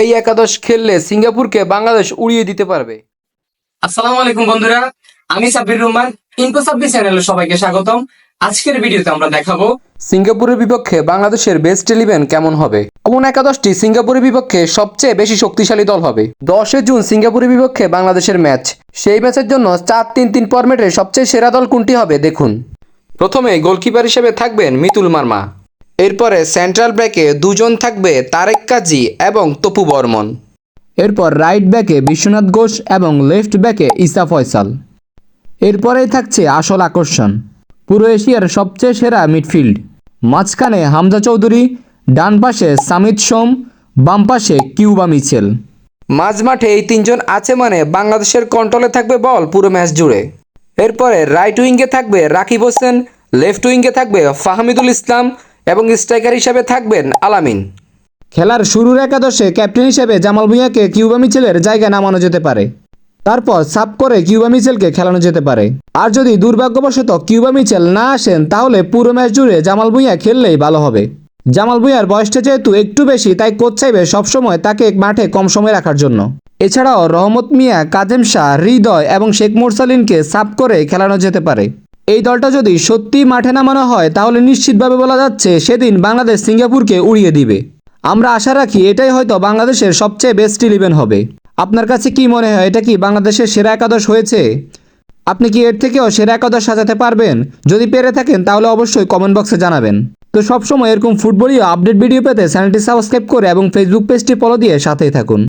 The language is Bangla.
এই একাদশ খেললে সিঙ্গাপুরকে বাংলাদেশ উড়িয়ে দিতে পারবে। আসসালামু আলাইকুম বন্ধুরা আমি সাব্বির রহমান ইনকো সাব্বির চ্যানেলে সবাইকে স্বাগতম। আজকের ভিডিওতে আমরা দেখাবো সিঙ্গাপুরের বিপক্ষে বাংলাদেশের বেস্ট ইলেভেন কেমন হবে? কোন একাদশটি সিঙ্গাপুরের বিপক্ষে সবচেয়ে বেশি শক্তিশালী দল হবে? দশে জুন সিঙ্গাপুরের বিপক্ষে বাংলাদেশের ম্যাচ সেই ম্যাচের জন্য চার তিন তিন ফরম্যাটের সবচেয়ে সেরা দল কোনটি হবে? দেখুন। প্রথমে গোলকিপার হিসেবে থাকবেন মিতুল মার্মা। এরপরে সেন্ট্রাল ব্যাকে দুজন থাকবে তারেক কাজী এবং তপু বর্মন। এরপর রাইট ব্যাকে বিশ্বনাথ ঘোষ এবং লেফট ব্যাকে ইসা ফয়সাল। এরপরেই থাকছে আসল আকর্ষণ। পুরো এশিয়ার সবচেয়ে সেরা মিডফিল্ড। মাঝখানে হামজা চৌধুরী, ডান পাশে সামিত সোম, বাম পাশে কিউবা মিচেল। মাঝমাঠে এই তিনজন আছে মানে বাংলাদেশের কন্ট্রোলে থাকবে বল পুরো ম্যাচ জুড়ে। এরপরে রাইট উইঙ্গে থাকবে রাকিব হোসেন লেফট উইঙ্গে থাকবে ফাহমিদুল ইসলাম এবং স্ট্রাইকার হিসেবে থাকবেন আলামিন। খেলার শুরুর একাদশে ক্যাপ্টেন হিসেবে জামাল ভুঁইয়াকে কিউবা মিচেলের জায়গায় নামানো যেতে পারে। তারপর সাব করে কিউবা মিচেলকে খেলানো যেতে পারে। আর যদি দুর্ভাগ্যবশত কিউবা মিচেল না আসেন, তাহলে পুরো ম্যাচ জুড়ে জামাল ভুঁইয়া খেললেই ভালো হবে। জামাল ভুঁইয়ার বয়সটা যেহেতু একটু বেশি, তাই কোচ চাইবে সবসময় তাকে মাঠে কম সময় রাখার জন্য। এছাড়াও রহমত মিয়া, কাজেম শাহ, হৃদয় এবং শেখ মুরসালিনকে সাব করে খেলানো যেতে পারে। এই দলটা যদি সত্যি মাঠে নামানো হয়, তাহলে নিশ্চিতভাবে বলা যাচ্ছে সেদিন বাংলাদেশ সিঙ্গাপুরকে উড়িয়ে দিবে। আমরা আশা রাখি এটাই হয়তো বাংলাদেশের সবচেয়ে বেস্ট ইলেভেন হবে। আপনার কাছে কি মনে হয়, এটা কি বাংলাদেশের সেরা একাদশ হয়েছে? আপনি কি এর থেকেও সেরা একাদশ সাজাতে পারবেন? যদি পেরে থাকেন, তাহলে অবশ্যই কমেন্ট বক্সে জানাবেন। তো সবসময় এরকম ফুটবলীয় আপডেট ভিডিও পেতে চ্যানেলটি সাবস্ক্রাইব করে এবং ফেসবুক পেজটি ফলো দিয়ে সাথেই থাকুন।